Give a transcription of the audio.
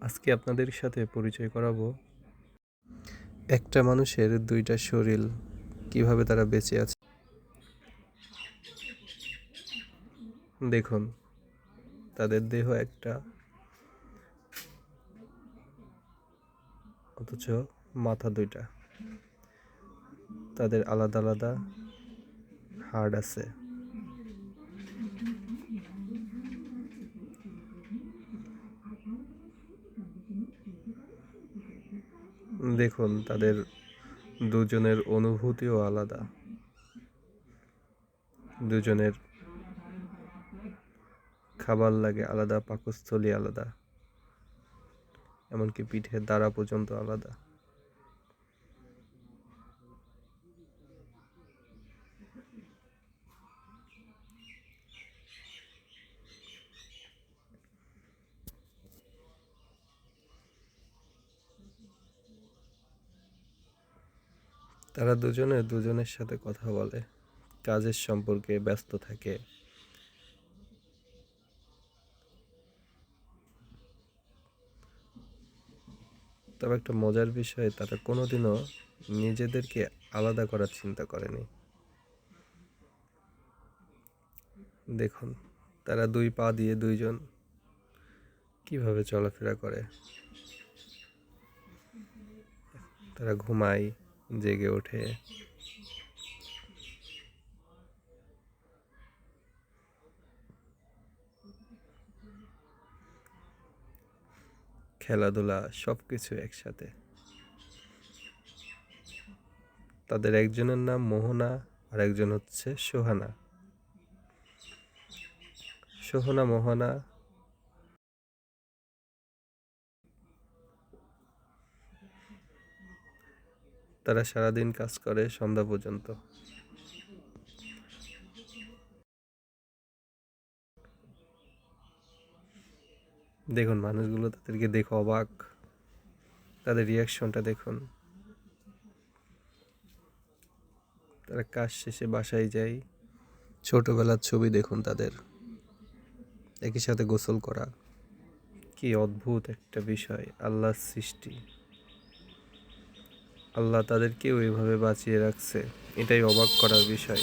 আজকে আপনাদের সাথে পরিচয় করাবো। একটা মানুষের দুইটা শরীর, কীভাবে তারা বেঁচে আছে। দেখুন, তাদের দেহ একটা। অথচ মাথা দুইটা। তাদের আলাদা আলাদা হাড় আছে। দেখুন, তাদের দুজনের অনুভূতিও আলাদা। দুজনের খাবার লাগে আলাদা, পাকস্থলী আলাদা, এমনকি পিঠের দ্বারা পর্যন্ত আলাদা। তারা দুজনে দুজনের সাথে কথা বলে, কাজের সম্পর্কে ব্যস্ত থাকে। তবে একটা মজার বিষয়, তারা কোনোদিনও নিজেদেরকে আলাদা করার চিন্তা করেনি। দেখুন, তারা দুই পা দিয়ে দুইজন কীভাবে চলাফেরা করে। তারা ঘুমায় জেগে ওঠে। খেলাধুলা সব কিছু একসাথে। তাদের একজনের নাম মোহনা, আর একজন হচ্ছে সোহানা। সোহনা, মোহনা তারা সারাদিন কাজ করে সন্ধ্যা পর্যন্ত। দেখুন, মানুষগুলো তাদেরকে দেখে অবাক। তাদের রিয়াকশনটা দেখুন। তারা কাজ শেষে বাসায় যায়। ছোটবেলার ছবি দেখুন তাদের। একই সাথে গোসল করা। কি অদ্ভুত একটা বিষয়, আল্লাহর সৃষ্টি। আল্লাহ তাদেরকে ওইভাবে বাঁচিয়ে রাখছে। এটাই অবাক করার বিষয়।